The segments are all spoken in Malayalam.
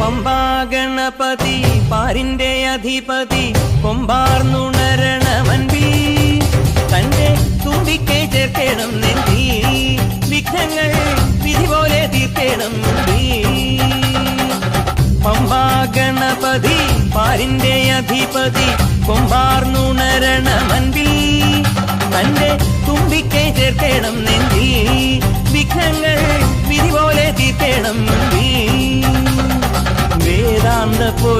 പമ്പാ ഗണപതി പാരിന്റെ അധിപതി കൊമ്പാർന്നുണരണമൻപി തന്റെ തുമ്പിക്കെ ചേർക്കണം നെന്തി. വിഘ്നങ്ങൾ വിധി പോലെ തീർക്കണം പമ്പാ ഗണപതി പാരിന്റെ അധിപതി കൊമ്പാർന്നുണരണമൻപിൽ തന്റെ തുമ്പിക്കെ ചേർക്കണം നെന്തി.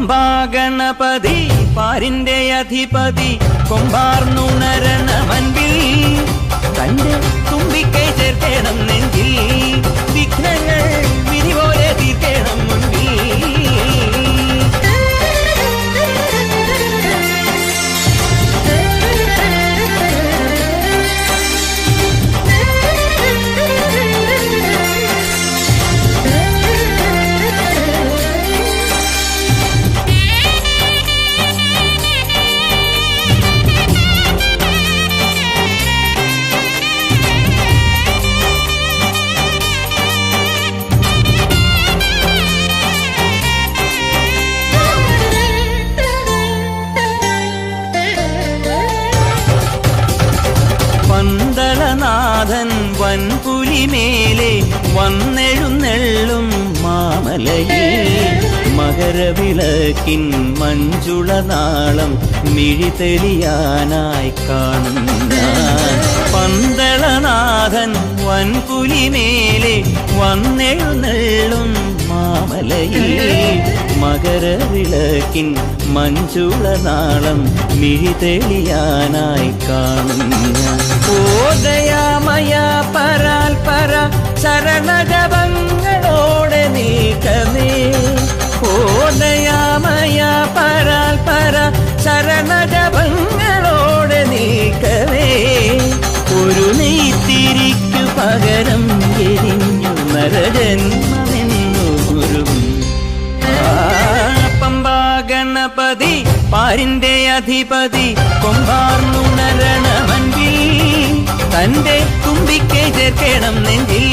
പമ്പാ ഗണപതി പാരിന്റെ അധിപതി കൊമ്പാർന്നുണരണമൻപിൽ തന്റെ തുമ്പിക്കൈ ചേർക്കണം പന്തളനാഥൻ വൻപുലിമേലെ വന്നെഴുന്നെള്ളും മാമലയിൽ. മകരവിളക്കിൻ മഞ്ജുളനാളം മിഴിതെളിയാനായി കാണും ഞാൻ. പന്തളനാഥൻ വൻപുലിമേലെ വന്നെഴുന്നെള്ളും മാമലയിൽ. മകരവിളക്കിൻ മിഴി തെളിയാനായി കാണും. ഓദയാമയ ഗണപതി പാരിന്റെ അധിപതി കൊമ്പാർന്നുണരണമൻപിൽ തന്റെ തുമ്പിക്കെ ചേർക്കണം നെഞ്ചിൽ.